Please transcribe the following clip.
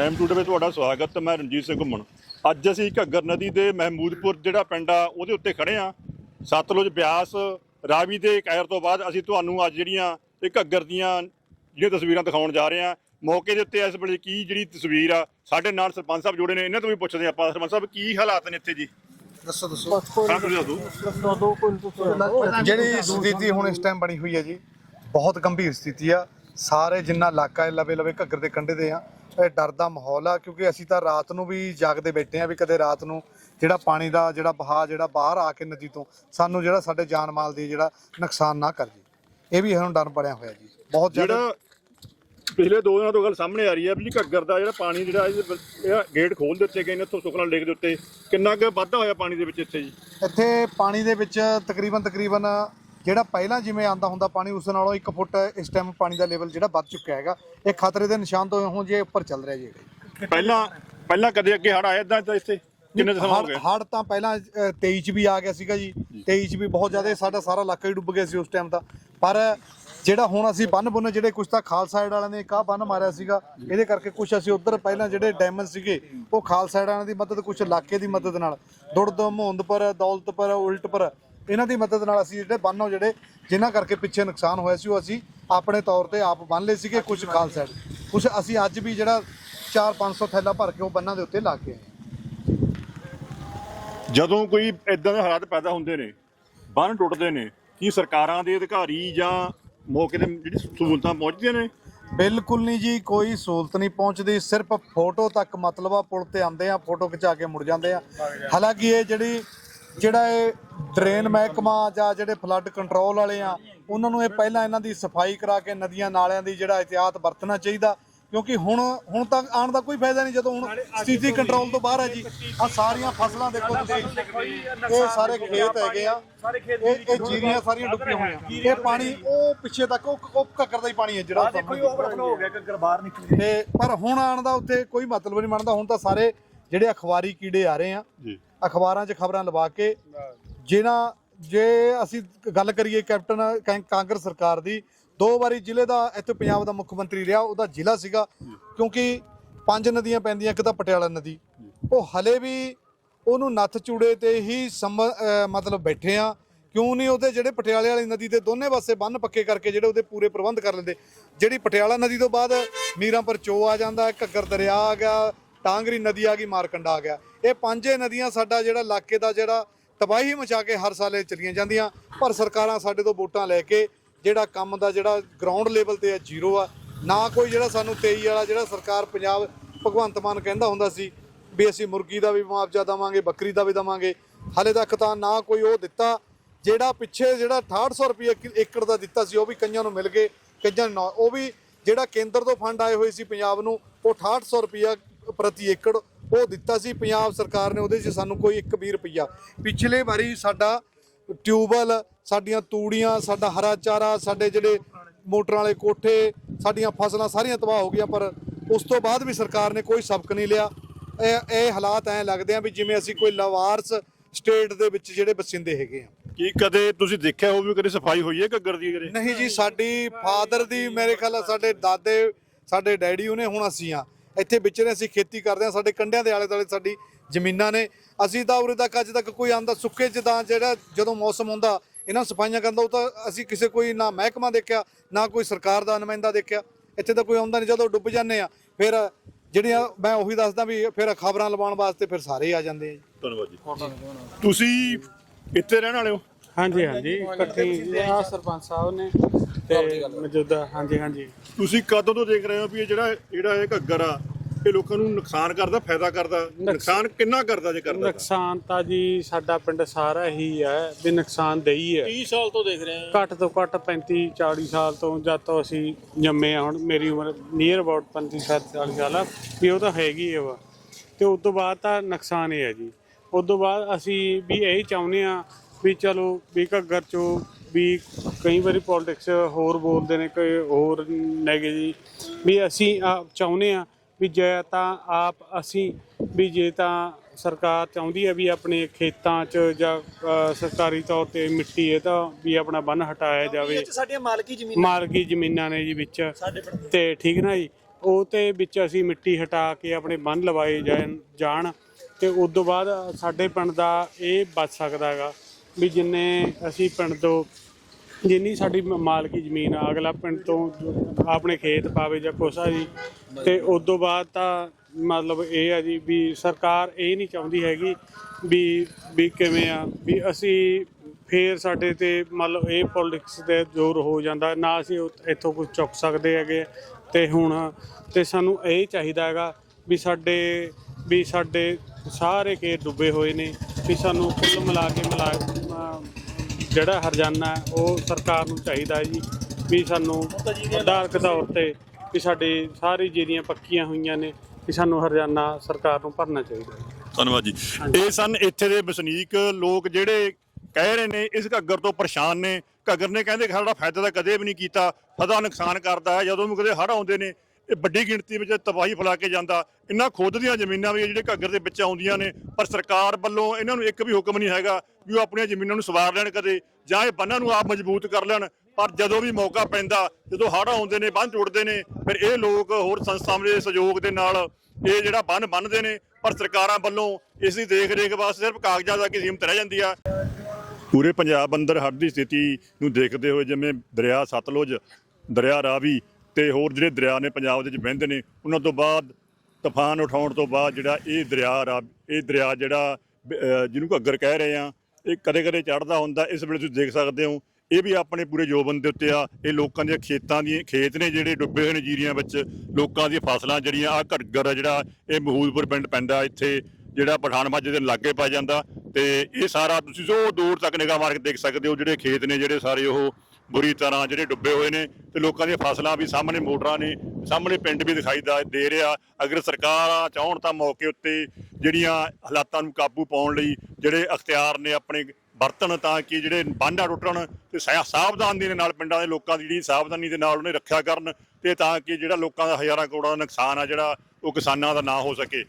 Time today ਵਿੱਚ ਤੁਹਾਡਾ ਸਵਾਗਤ ਮੈਂ ਰਣਜੀਤ ਸਿੰਘ ਘੁੰਮਣ। ਅੱਜ ਅਸੀਂ ਘੱਗਰ ਨਦੀ ਦੇ ਮਹਿਮੂਦਪੁਰ ਜਿਹੜਾ ਪਿੰਡ ਆ ਉਹਦੇ ਉੱਤੇ ਖੜੇ ਆ। ਸਤਲੁਜ ਬਿਆਸ ਰਾਵੀ ਦੇ ਕਹਿਰ ਤੋਂ ਬਾਅਦ ਅਸੀਂ ਤੁਹਾਨੂੰ ਅੱਜ ਜਿਹੜੀਆਂ ਇਹ ਘੱਗਰ ਦੀਆਂ ਜਿਹੜੀਆਂ ਤਸਵੀਰਾਂ ਦਿਖਾਉਣ ਜਾ ਰਹੇ ਆ ਮੌਕੇ ਦੇ ਉੱਤੇ ਇਸ ਵੇਲੇ ਕੀ ਜਿਹੜੀ ਤਸਵੀਰ ਆ ਸਾਡੇ ਨਾਲ ਸਰਪੰਚ ਸਾਹਿਬ ਜੁੜੇ ਨੇ ਇਹਨਾਂ ਤੋਂ ਵੀ ਪੁੱਛਦੇ ਆਪਾਂ। ਸਰਪੰਚ ਸਾਹਿਬ ਕੀ ਹਾਲਾਤ ਨੇ ਇੱਥੇ ਜੀ? ਦੱਸੋ ਦੱਸੋ। ਜਿਹੜੀ ਸਥਿਤੀ ਹੁਣ ਇਸ ਟਾਈਮ ਬਣੀ ਹੋਈ ਹੈ ਜੀ ਬਹੁਤ ਗੰਭੀਰ ਸਥਿਤੀ ਆ। ਸਾਰੇ ਜਿੰਨਾ ਇਲਾਕਾ ਹੈ ਲਵੇ ਲਵੇ ਘੱਗਰ ਦੇ ਕੰਢੇ ਦੇ ਆ ਡਰ ਦਾ ਮਾਹੌਲ ਆ ਕਿਉਂਕਿ ਅਸੀਂ ਤਾਂ ਰਾਤ ਨੂੰ ਵੀ ਜਾਗਦੇ ਬੈਠੇ ਆ ਵੀ ਕਦੇ ਰਾਤ ਨੂੰ ਜਿਹੜਾ ਪਾਣੀ ਦਾ ਜਿਹੜਾ ਬਹਾਅ ਜਿਹੜਾ ਬਾਹਰ ਆ ਕੇ ਨਦੀ ਤੋਂ ਸਾਨੂੰ ਜਿਹੜਾ ਸਾਡੇ ਜਾਨ ਮਾਲ ਦੀ ਜਿਹੜਾ ਨੁਕਸਾਨ ਨਾ ਕਰ ਜੇ। ਇਹ ਵੀ ਹੁਣ ਡਰ ਬਣਿਆ ਹੋਇਆ ਜੀ। ਬਹੁਤ ਜਿਹੜਾ ਪਿਛਲੇ ਦੋ ਦਿਨਾਂ ਤੋਂ ਗੱਲ ਸਾਹਮਣੇ ਆ ਰਹੀ ਹੈ ਵੀ ਘੱਗਰ ਦਾ ਜਿਹੜਾ ਪਾਣੀ ਜਿਹੜਾ ਇਹ ਇਹ ਗੇਟ ਖੋਲ ਦਿੱਤੇ ਗਏ ਨੇ ਇੱਥੋਂ ਸੁਖਨਾ ਲੇਕ ਦੇ ਉੱਤੇ। ਕਿੰਨਾ ਕੁ ਵਾਧਾ ਹੋਇਆ ਪਾਣੀ ਦੇ ਵਿੱਚ ਇੱਥੇ ਜੀ? ਇੱਥੇ ਪਾਣੀ ਦੇ ਵਿੱਚ ਤਕਰੀਬਨ ਤਕਰੀਬਨ ਜਿਹੜਾ ਪਹਿਲਾਂ ਜਿਵੇਂ ਆਂਦਾ ਹੁੰਦਾ ਪਾਣੀ ਉਸ ਨਾਲੋਂ 1 ਫੁੱਟ ਇਸ ਟਾਈਮ ਪਾਣੀ ਦਾ ਲੈਵਲ ਜਿਹੜਾ ਵੱਧ ਚੁੱਕਿਆ ਹੈਗਾ। ਇਹ ਖਤਰੇ ਦੇ ਨਿਸ਼ਾਨ ਤੋਂ ਹੁਣ ਜੇ ਉੱਪਰ ਚੱਲ ਰਿਹਾ ਜੀ ਪਹਿਲਾਂ ਪਹਿਲਾਂ ਕਦੇ ਅੱਗੇ ਹੜ ਆਇਆ ਇਦਾਂ ਇੱਥੇ? ਕਿੰਨੇ ਦਿਨ ਹੋ ਗਏ? ਹੜ ਤਾਂ ਪਹਿਲਾਂ ਅ, 23 ਚ ਵੀ ਆ ਗਿਆ ਸੀਗਾ ਜੀ। 23 ਚ ਵੀ ਬਹੁਤ ਜ਼ਿਆਦਾ ਸਾਡਾ ਸਾਰਾ ਇਲਾਕਾ ਹੀ ਡੁੱਬ ਗਿਆ ਸੀ ਉਸ ਟਾਈਮ ਤਾਂ ਪਰ ਜਿਹੜਾ ਹੁਣ ਅਸੀਂ ਬੰਨ ਬੁੰਨ ਜਿਹੜੇ ਕੁਝ ਤਾਂ ਖਾਲਸਾ ਸਾਈਡ ਵਾਲਿਆਂ ਨੇ ਕਾਹ ਬੰਨ ਮਾਰਿਆ ਸੀਗਾ ਇਹਦੇ ਕਰਕੇ ਕੁਝ ਅਸੀਂ ਉਧਰ ਪਹਿਲਾਂ ਜਿਹੜੇ ਡੈਮੇਜ ਸੀਗੇ ਉਹ ਖਾਲਸਾ ਸਾਈਡ ਵਾਲਿਆਂ ਦੀ ਮਦਦ ਕੁਝ ਇਲਾਕੇ ਦੀ ਮਦਦ ਨਾਲ। ਦੁਰਦ ਮਹੰਦਪੁਰ ਦੌਲਤਪੁਰ ਉਲਟਪੁਰ ਇਹਨਾਂ ਦੀ ਮਦਦ ਨਾਲ ਅਸੀਂ ਜਿਹੜੇ ਬੰਨੋ ਜਿਹੜੇ ਜਿਨ੍ਹਾਂ ਕਰਕੇ ਪਿੱਛੇ ਨੁਕਸਾਨ ਹੋਇਆ ਸੀ ਉਹ ਅਸੀਂ ਆਪਣੇ ਤੌਰ ਤੇ ਆਪ ਬੰਨ ਲਏ ਸੀਗੇ ਕੁਝ ਖਾਲਸਾ ਸਾਈਡ ਕੁਝ ਅਸੀਂ ਅੱਜ ਵੀ ਜਿਹੜਾ 4-500 ਥੈਲਾ ਭਰ ਕੇ ਉਹ ਬੰਨਾਂ ਦੇ ਉੱਤੇ ਲਾ ਕੇ ਆਏ। ਜਦੋਂ ਕੋਈ ਇਦਾਂ ਦੇ ਹਾਲਾਤ ਪੈਦਾ ਹੁੰਦੇ ਨੇ ਬੰਨ ਟੁੱਟਦੇ ਨੇ ਕੀ ਸਰਕਾਰਾਂ ਦੇ ਅਧਿਕਾਰੀ ਜਾਂ ਮੌਕੇ ਤੇ ਜਿਹੜੀ ਸਹੂਲਤਾਂ ਪਹੁੰਚਦੀਆਂ ਨੇ? ਬਿਲਕੁਲ ਨਹੀਂ ਜੀ ਕੋਈ ਸਹੂਲਤ ਨਹੀਂ ਪਹੁੰਚਦੀ। ਸਿਰਫ ਫੋਟੋ ਤੱਕ ਮਤਲਬ ਆ ਪੁਲ ਤੇ ਆਉਂਦੇ ਆ ਫੋਟੋ ਖਿਚਾ ਕੇ ਮੁੜ ਜਾਂਦੇ ਆ। ਹਾਲਾਂਕਿ ਇਹ ਜਿਹੜੀ ਜਿਹੜਾ ਇਹ ਡਰੇਨ ਮਹਿਕਮਾ ਜਾਂ ਜਿਹੜੇ ਫਲੱਡ ਕੰਟਰੋਲ ਵਾਲੇ ਆ ਉਹਨਾਂ ਨੂੰ ਇਹ ਪਹਿਲਾਂ ਇਹਨਾਂ ਦੀ ਸਫ਼ਾਈ ਕਰਾ ਕੇ ਨਦੀਆਂ ਨਾਲਿਆਂ ਦੀ ਜਿਹੜਾ ਇhtiyਾਤ ਵਰਤਣਾ ਚਾਹੀਦਾ ਕਿਉਂਕਿ ਹੁਣ ਹੁਣ ਤੱਕ ਆਉਣ ਦਾ ਕੋਈ ਫਾਇਦਾ ਨਹੀਂ ਜਦੋਂ ਹੁਣ ਸਥਿਤੀ ਕੰਟਰੋਲ ਤੋਂ ਬਾਹਰ ਹੈ ਜੀ ਆ ਸਾਰੀਆਂ ਫਸਲਾਂ ਦੇਖੋ ਤੁਸੀਂ। ਇਹ ਸਾਰੇ ਖੇਤ ਹੈਗੇ ਆ। ਇਹ ਇਹ ਜੀਰੀਆਂ ਸਾਰੀਆਂ ਡੁੱਬੀਆਂ ਹੋਈਆਂ। ਇਹ ਪਾਣੀ ਉਹ ਪਿੱਛੇ ਤੱਕ ਉਹ ਘੱਗਰ ਦਾ ਹੀ ਪਾਣੀ ਹੈ ਜਿਹੜਾ ਹੋ ਗਿਆ ਘੱਗਰ ਬਾਹਰ ਨਿਕਲ ਤੇ ਪਰ ਹੁਣ ਆਉਣ ਦਾ ਉੱਥੇ ਕੋਈ ਮਤਲਬ ਨਹੀਂ ਬਣਦਾ ਹੁਣ ਤਾਂ ਸਾਰੇ ਜਿਹੜੇ ਅਖਬਾਰੀ ਕੀੜੇ ਆ ਰਹੇ ਆ ਜੀ। ਅਖਬਾਰਾਂ 'ਚ ਖਬਰਾਂ ਲਵਾ ਕੇ ਜਿਨ੍ਹਾਂ ਜੇ ਅਸੀਂ ਗੱਲ ਕਰੀਏ ਕੈਪਟਨ ਕਾਂਗਰਸ ਸਰਕਾਰ ਦੀ ਦੋ ਵਾਰੀ ਜ਼ਿਲ੍ਹੇ ਦਾ ਇੱਥੇ ਪੰਜਾਬ ਦਾ ਮੁੱਖ ਮੰਤਰੀ ਰਿਹਾ ਉਹਦਾ ਜ਼ਿਲ੍ਹਾ ਸੀਗਾ। ਕਿਉਂਕਿ ਪੰਜ ਨਦੀਆਂ ਪੈਂਦੀਆਂ ਇੱਕ ਤਾਂ ਪਟਿਆਲਾ ਨਦੀ। ਉਹ ਹਲੇ ਵੀ ਉਹਨੂੰ ਨੱਥ ਚੂੜੇ ਤੇ ਹੀ ਮਤਲਬ ਬੈਠੇ ਆ। ਕਿਉਂ ਨਹੀਂ ਉਹਦੇ ਜਿਹੜੇ ਪਟਿਆਲੇ ਵਾਲੀ ਨਦੀ ਦੇ ਦੋਨੇ ਪਾਸੇ ਬੰਨ ਪੱਕੇ ਕਰਕੇ ਜਿਹੜੇ ਉਹਦੇ ਪੂਰੇ ਪ੍ਰਬੰਧ ਕਰ ਲੈਂਦੇ। ਜਿਹੜੀ ਪਟਿਆਲਾ ਨਦੀ ਤੋਂ ਬਾਅਦ ਮੀਰਾਂਪੁਰ ਚੋ ਆ ਜਾਂਦਾ ਘੱਗਰ ਦਰਿਆ ਆ ਗਿਆ ਟਾਂਗਰੀ ਨਦੀ ਆ ਗਈ, ਮਾਰਕੰਡਾ ਆ ਗਿਆ। ਇਹ ਪੰਜੇ ਨਦੀਆਂ ਸਾਡਾ ਜਿਹੜਾ ਇਲਾਕੇ ਦਾ ਜਿਹੜਾ ਤਬਾਹੀ ਮਚਾ ਕੇ ਹਰ ਸਾਲੇ ਚਲੀਆਂ ਜਾਂਦੀਆਂ। ਪਰ ਸਰਕਾਰਾਂ ਸਾਡੇ ਤੋਂ ਵੋਟਾਂ ਲੈ ਕੇ ਜਿਹੜਾ ਕੰਮ ਦਾ ਜਿਹੜਾ ਗਰਾਊਂਡ ਲੈਵਲ ਤੇ ਹੈ ਜ਼ੀਰੋ ਆ। ਨਾ ਕੋਈ ਜਿਹੜਾ ਸਾਨੂੰ 23 ਵਾਲਾ ਜਿਹੜਾ ਸਰਕਾਰ ਪੰਜਾਬ ਭਗਵੰਤ ਮਾਨ ਕਹਿੰਦਾ ਹੁੰਦਾ ਸੀ ਵੀ ਅਸੀਂ ਮੁਰਗੀ ਦਾ ਵੀ ਮੁਆਵਜ਼ਾ ਦਵਾਂਗੇ, ਬੱਕਰੀ ਦਾ ਵੀ ਦਵਾਂਗੇ। ਹਾਲੇ ਤੱਕ ਤਾਂ ਨਾ ਕੋਈ ਉਹ ਦਿੱਤਾ। ਜਿਹੜਾ ਪਿੱਛੇ ਜਿਹੜਾ 6800 ਰੁਪਏ ਏਕੜ ਦਾ ਦਿੱਤਾ ਸੀ, ਉਹ ਵੀ ਕਈਆਂ ਨੂੰ ਮਿਲ ਗਏ, ਕਈਆਂ ਨੂੰ ਨਾ। ਉਹ ਵੀ ਜਿਹੜਾ ਕੇਂਦਰ ਤੋਂ ਫੰਡ ਆਏ ਹੋਏ ਸੀ ਪੰਜਾਬ ਨੂੰ, ਉਹ 6800 ਰੁਪਇਆ ਪ੍ਰਤੀ ਏਕੜ ਉਹ ਦਿੱਤਾ ਸੀ। ਪੰਜਾਬ ਸਰਕਾਰ ਨੇ ਉਹਦੇ 'ਚ ਸਾਨੂੰ ਕੋਈ 1 ਰੁਪਇਆ ਪਿਛਲੇ ਵਾਰੀ ਸਾਡਾ ਟਿਊਬਲ ਸਾਡੀਆਂ ਤੂੜੀਆਂ ਸਾਡਾ ਹਰਾ ਚਾਰਾ ਸਾਡੇ ਜਿਹੜੇ ਮੋਟਰਾਂ ਵਾਲੇ ਕੋਠੇ ਸਾਡੀਆਂ ਫਸਲਾਂ ਸਾਰੀਆਂ ਤਬਾਹ ਹੋ ਗਈਆਂ ਪਰ ਉਸ ਤੋਂ ਬਾਅਦ ਵੀ ਸਰਕਾਰ ਨੇ ਕੋਈ ਸਬਕ ਨਹੀਂ ਲਿਆ। ਇਹ ਇਹ ਹਾਲਾਤ ਐ ਲੱਗਦੇ ਆ ਵੀ ਜਿਵੇਂ ਅਸੀਂ ਕੋਈ ਲਵਾਰਸ ਸਟੇਟ ਦੇ ਵਿੱਚ ਜਿਹੜੇ ਬਸਿੰਦੇ ਹੈਗੇ ਆ। ਕੀ ਕਦੇ ਤੁਸੀਂ ਦੇਖਿਆ ਹੋਵੇ ਕਦੇ ਸਫ਼ਾਈ ਹੋਈ ਹੈ ਘੱਗਰ ਦੀ ਕਦੇ? ਨਹੀਂ ਜੀ ਸਾਡੀ ਫਾਦਰ ਦੀ ਮੇਰੇ ਖਿਆਲ ਸਾਡੇ ਦਾਦੇ ਸਾਡੇ ਡੈਡੀ ਉਹਨੇ ਹੁਣ ਅਸੀਂ ਆ। ਇੱਥੇ ਵਿਚਰੇ ਅਸੀਂ ਖੇਤੀ ਕਰਦੇ ਆ ਸਾਡੇ ਕੰਢਿਆਂ ਦੇ ਆਲੇ ਦੁਆਲੇ ਸਾਡੀ ਜ਼ਮੀਨਾਂ ਨੇ। ਅਸੀਂ ਤਾਂ ਉਰੇ ਤੱਕ ਅੱਜ ਤੱਕ ਕੋਈ ਆਂਦਾ ਸੁੱਕੇ ਜਦਾਂ ਜਿਹੜਾ ਜਦੋਂ ਮੌਸਮ ਹੁੰਦਾ ਇਹਨਾਂ ਸਫਾਈਆਂ ਕਰਦਾ ਉਹ ਤਾਂ ਅਸੀਂ ਕਿਸੇ ਕੋਈ ਨਾ ਮਹਿਕਮਾ ਦੇਖਿਆ ਨਾ ਕੋਈ ਸਰਕਾਰ ਦਾ ਨੁਮਾਇੰਦਾ ਦੇਖਿਆ। ਇੱਥੇ ਤਾਂ ਕੋਈ ਆਉਂਦਾ ਨਹੀਂ ਜਦੋਂ ਡੁੱਬ ਜਾਂਦੇ ਆ ਫਿਰ ਜਿਹੜੀਆਂ ਮੈਂ ਉਹੀ ਦੱਸਦਾ ਵੀ ਫਿਰ ਖਬਰਾਂ ਲਵਾਉਣ ਵਾਸਤੇ ਫਿਰ ਸਾਰੇ ਹੀ ਆ ਜਾਂਦੇ ਆ ਜੀ। ਧੰਨਵਾਦ ਜੀ। ਤੁਸੀਂ ਇੱਥੇ ਰਹਿਣ ਵਾਲੇ ਹੋ? ਹਾਂਜੀ ਹਾਂਜੀ ਇਕੱਠੀ ਆ ਸਰਪੰਚ ਸਾਹਿਬ ਨੇ। ਤੇ ਮੌਜੂਦਾ ਹਾਂਜੀ ਹਾਂਜੀ। ਤੁਸੀਂ ਕਦੋਂ ਤੋਂ ਦੇਖ ਰਹੇ ਹੋ ਵੀ ਇਹ ਜਿਹੜਾ ਜਿਹੜਾ ਇਹ ਘੱਗਰ ਆ ਇਹ ਲੋਕਾਂ ਨੂੰ ਨੁਕਸਾਨ ਕਰਦਾ ਫਾਇਦਾ ਕਰਦਾ? ਨੁਕਸਾਨ ਕਿੰਨਾ ਕਰਦਾ ਜੇ ਕਰਦਾ? ਨੁਕਸਾਨ ਤਾਂ ਜੀ ਸਾਡਾ ਪਿੰਡ ਸਾਰਾ ਹੀ ਹੈ ਵੀ ਨੁਕਸਾਨ ਦੇਈ ਹੈ 30 ਸਾਲ ਤੋਂ ਦੇਖ ਰਹੇ ਹਾਂ। ਘੱਟ ਤੋਂ ਘੱਟ 35 40 ਸਾਲ ਤੋਂ ਜਦ ਤੋਂ ਅਸੀਂ ਜੰਮੇ ਆ ਹੁਣ ਮੇਰੀ ਉਮਰ ਨੀਅਰ ਅਬਾਊਟ 35 40 ਸਾਲ ਆ ਵੀ ਉਹ ਤਾਂ ਹੈਗੀ ਹੈ ਵਾ। ਤੇ ਉਸ ਤੋਂ ਬਾਅਦ ਤਾਂ ਨੁਕਸਾਨ ਹੀ ਹੈ ਜੀ। ਉਸ ਤੋਂ ਬਾਅਦ ਅਸੀਂ ਵੀ ਇਹ ਚਾਹੁੰਦੇ ਆ ਵੀ ਚਲੋ ਵੀ ਘੱਗਰ ਚੋਂ ਵੀ ਕਈ ਵਾਰੀ ਪੋਲਿਟਿਕਸ ਹੋਰ ਬੋਲਦੇ ਨੇ ਕੋਈ ਹੋਰ ਨੇਗੇ ਜੀ। ਵੀ ਅਸੀਂ ਆ ਚਾਹੁੰਦੇ ਆ ਵੀ ਜੇ ਤਾਂ ਆਪ ਅਸੀਂ ਵੀ ਜੇ ਤਾਂ ਸਰਕਾਰ ਚਾਹੁੰਦੀ ਹੈ ਵੀ ਆਪਣੇ ਖੇਤਾਂ 'ਚ ਜਾਂ ਸਰਕਾਰੀ ਤੌਰ ਤੇ ਮਿੱਟੀ ਹੈ ਤਾਂ ਵੀ ਆਪਣਾ ਬੰਨ ਹਟਾਇਆ ਜਾਵੇ। ਇਹ ਸਾਡੀਆਂ ਮਾਲਕੀ ਜ਼ਮੀਨਾਂ ਮਾਲਕੀ ਜ਼ਮੀਨਾਂ ਨੇ ਜੀ ਵਿੱਚ। ਤੇ ਠੀਕ ਨਾ ਜੀ? ਉਹ ਤੇ ਵਿੱਚ ਅਸੀਂ ਮਿੱਟੀ ਹਟਾ ਕੇ ਆਪਣੇ ਬੰਨ ਲਵਾਏ ਜਾਣ ਜਾਣ। ਤੇ ਉਸ ਤੋਂ ਬਾਅਦ ਸਾਡੇ ਪਿੰਡ ਦਾ ਇਹ ਬਚ ਸਕਦਾ ਹੈਗਾ। ਵੀ ਜਿੰਨੇ ਅਸੀਂ ਪਿੰਡ ਤੋਂ, ਜਿੰਨੀ ਸਾਡੀ ਮ- ਮਾਲਕੀ ਜ਼ਮੀਨ ਆ, ਅਗਲਾ ਪਿੰਡ ਤੋਂ ਆਪਣੇ ਖੇਤ ਪਾਵੇ ਜਾਂ ਕੁਛ ਆ ਜੀ, ਤੇ ਉਸ ਤੋਂ ਬਾਅਦ ਤਾਂ ਮਤਲਬ ਇਹ ਆ ਜੀ ਵੀ ਸਰਕਾਰ ਇਹ ਨਹੀਂ ਚਾਹੁੰਦੀ ਹੈਗੀ ਵੀ ਵੀ ਕਿਵੇਂ ਆ, ਵੀ ਅਸੀਂ ਫੇਰ ਸਾਡੇ ਤੇ ਮਤਲਬ ਇਹ ਪੋਲਿਟਿਕਸ ਤੇ ਜ਼ੋਰ ਹੋ ਜਾਂਦਾ, ਨਾ ਅਸੀਂ ਉਤ- ਇੱਥੋਂ ਕੁਝ ਚੁੱਕ ਸਕਦੇ ਹੈਗੇ ਤੇ ਹੁਣ ਤੇ ਸਾਨੂੰ ਇਹ ਚਾਹੀਦਾ ਹੈਗਾ ਵੀ ਸਾਡੇ ਵੀ ਸਾਡੇ ਸਾਰੇ ਖੇਤ ਡੁੱਬੇ ਹੋਏ ਨੇ, ਵੀ ਸਾਨੂੰ ਕੁੱਲ ਮਿਲਾ ਕੇ ਮਿਲਾ ਜਿਹੜਾ ਹਰਜਾਨਾ ਉਹ ਸਰਕਾਰ ਨੂੰ ਚਾਹੀਦਾ ਹੈ ਜੀ, ਵੀ ਸਾਨੂੰ ਆਧਾਰਕ ਤੌਰ ਤੇ ਵੀ ਸਾਡੇ ਸਾਰੀ ਜਿਹੜੀਆਂ ਪੱਕੀਆਂ ਹੋਈਆਂ ਨੇ, ਵੀ ਸਾਨੂੰ ਹਰਜਾਨਾ ਸਰਕਾਰ ਨੂੰ ਭਰਨਾ ਚਾਹੀਦਾ ਧੰਨਵਾਦ ਜੀ। ਇਹ ਸਨ ਇੱਥੇ ਦੇ ਵਸਨੀਕ ਲੋਕ ਜਿਹੜੇ ਕਹਿ ਰਹੇ ਨੇ, ਇਸ ਘੱਗਰ ਤੋਂ ਪਰੇਸ਼ਾਨ ਨੇ। ਘੱਗਰ ਨੇ ਕਹਿੰਦੇ ਸਾਡਾ ਫਾਇਦਾ ਤਾਂ ਕਦੇ ਵੀ ਨਹੀਂ ਕੀਤਾ ਸਦਾ ਨੁਕਸਾਨ ਕਰਦਾ ਹੈ। ਜਦੋਂ ਵੀ ਕਦੇ ਹੜ੍ਹ ਆਉਂਦੇ ਨੇ ਇਹ ਵੱਡੀ ਗਿਣਤੀ ਵਿੱਚ ਤਬਾਹੀ ਫੈਲਾ ਕੇ ਜਾਂਦਾ। ਇਹਨਾਂ ਖੁਦ ਦੀਆਂ ਜ਼ਮੀਨਾਂ ਵੀ ਜਿਹੜੇ ਘੱਗਰ ਦੇ ਵਿੱਚ ਆਉਂਦੀਆਂ ਨੇ, ਪਰ ਸਰਕਾਰ ਵੱਲੋਂ ਇਹਨਾਂ ਨੂੰ ਇੱਕ ਵੀ ਹੁਕਮ ਨਹੀਂ ਹੈਗਾ ਵੀ ਉਹ ਆਪਣੀਆਂ ਜ਼ਮੀਨਾਂ ਨੂੰ ਸਵਾਰ ਲੈਣ ਕਦੇ ਜਾਂ ਇਹ ਬੰਨਾਂ ਨੂੰ ਆਪ ਮਜ਼ਬੂਤ ਕਰ ਲੈਣ। ਪਰ ਜਦੋਂ ਵੀ ਮੌਕਾ ਪੈਂਦਾ, ਜਦੋਂ ਹੜ੍ਹ ਆਉਂਦੇ ਨੇ, ਬੰਨ ਟੁੱਟਦੇ ਨੇ, ਫਿਰ ਇਹ ਲੋਕ ਹੋਰ ਸੰਸਥਾਵਾਂ ਦੇ ਸਹਿਯੋਗ ਦੇ ਨਾਲ ਇਹ ਜਿਹੜਾ ਬੰਨ ਬੰਨਦੇ ਨੇ, ਪਰ ਸਰਕਾਰਾਂ ਵੱਲੋਂ ਇਸ ਦੀ ਦੇਖ ਰੇਖ ਵਾਸਤੇ ਸਿਰਫ ਕਾਗਜ਼ਾਂ ਦਾ ਕੀ ਸੀਮਤ ਰਹਿ ਜਾਂਦੀ ਆ। ਪੂਰੇ ਪੰਜਾਬ ਅੰਦਰ ਹੜ੍ਹ ਦੀ ਸਥਿਤੀ ਨੂੰ ਦੇਖਦੇ ਹੋਏ ਜਿਵੇਂ ਦਰਿਆ ਸਤਲੁਜ, ਦਰਿਆ ਰਾਵੀ ਤੇ ਹੋਰ ਜਿਹੜੇ ਦਰਿਆ ਨੇ ਪੰਜਾਬ ਦੇ ਵਿੱਚ ਵਹਿੰਦੇ ਨੇ, ਉਹਨਾਂ ਤੋਂ ਬਾਅਦ ਤੂਫਾਨ ਉਠਾਉਣ ਤੋਂ ਬਾਅਦ ਜਿਹੜਾ ਇਹ ਦਰਿਆ ਰਾ, ਇਹ ਦਰਿਆ ਜਿਹੜਾ ਜਿਹਨੂੰ ਘੱਗਰ ਕਹਿ ਰਹੇ ਆ, ਇਹ ਕਦੇ ਕਦੇ ਚੜਦਾ ਹੁੰਦਾ, ਇਸ ਵੇਲੇ ਤੁਸੀਂ ਦੇਖ ਸਕਦੇ ਹੋ, ਇਹ ਵੀ ਆਪਣੇ ਪੂਰੇ ਜੋਬਨ ਦੇ ਉੱਤੇ ਆ, ਇਹ ਲੋਕਾਂ ਦੇ ਖੇਤਾਂ ਦੀ ਖੇਤ ਨੇ ਜਿਹੜੇ ਡੁੱਬੇ ਹੋਏ ਨੇ ਜੀਰੀਆਂ ਵਿੱਚ, ਲੋਕਾਂ ਦੀਆਂ ਫਸਲਾਂ ਜਿਹੜੀਆਂ ਆ ਘੱਗਰ ਆ ਜਿਹੜਾ, ਇਹ ਮਹੂਦਪੁਰ ਪਿੰਡ ਪੈਂਦਾ, ਇੱਥੇ ਜਿਹੜਾ ਪਠਾਨ ਮਾਝੇ ਦੇ ਲਾਗੇ ਪੈ ਜਾਂਦਾ, ਤੇ ਇਹ ਸਾਰਾ ਤੁਸੀਂ ਜੋ ਦੂਰ ਤੱਕ ਨਿਗਾਹ ਮਾਰ ਕੇ ਦੇਖ ਸਕਦੇ ਹੋ, ਜਿਹੜੇ ਖੇਤ ਨੇ, ਜਿਹੜੇ ਸਾਰੇ ਉਹ ਬੁਰੀ ਤਰ੍ਹਾਂ ਜਿਹੜੇ ਡੁੱਬੇ ਹੋਏ ਨੇ ਤੇ ਲੋਕਾਂ ਦੀਆਂ ਫਸਲਾਂ ਵੀ ਸਾਹਮਣੇ ਮੋਟਰਾਂ ਨੇ, ਸਾਹਮਣੇ ਪਿੰਡ ਵੀ ਦਿਖਾਈ ਦਾ ਦੇ ਰਿਹਾ। ਅਗਰ ਸਰਕਾਰਾਂ ਚਾਹਣ ਤਾਂ ਮੌਕੇ ਉੱਤੇ ਜਿਹੜੀਆਂ ਹਾਲਾਤਾਂ ਨੂੰ ਕਾਬੂ ਪਾਉਣ ਲਈ ਜਿਹੜੇ ਅਖਤਿਆਰ ਨੇ ਆਪਣੇ ਵਰਤਣ ਤਾਂ ਕਿ ਜਿਹੜੇ ਬਾਂਝਾਂ ਟੁੱਟਣ ਤੇ ਸਾ- ਸਾਵਧਾਨੀ ਦੇ ਨਾਲ ਪਿੰਡਾਂ ਦੇ ਲੋਕਾਂ ਦੀ ਜਿਹੜੀ ਸਾਵਧਾਨੀ ਦੇ ਨਾਲ ਉਹਨੇ ਰੱਖਿਆ ਕਰਨ ਤੇ ਤਾਂ ਕਿ ਜਿਹੜਾ ਲੋਕਾਂ ਦਾ ਹਜ਼ਾਰਾਂ ਕਰੋੜਾਂ ਦਾ ਨੁਕਸਾਨ ਆ ਜਿਹੜਾ ਉਹ ਕਿਸਾਨਾਂ ਦਾ ਨਾ ਹੋ ਸਕੇ।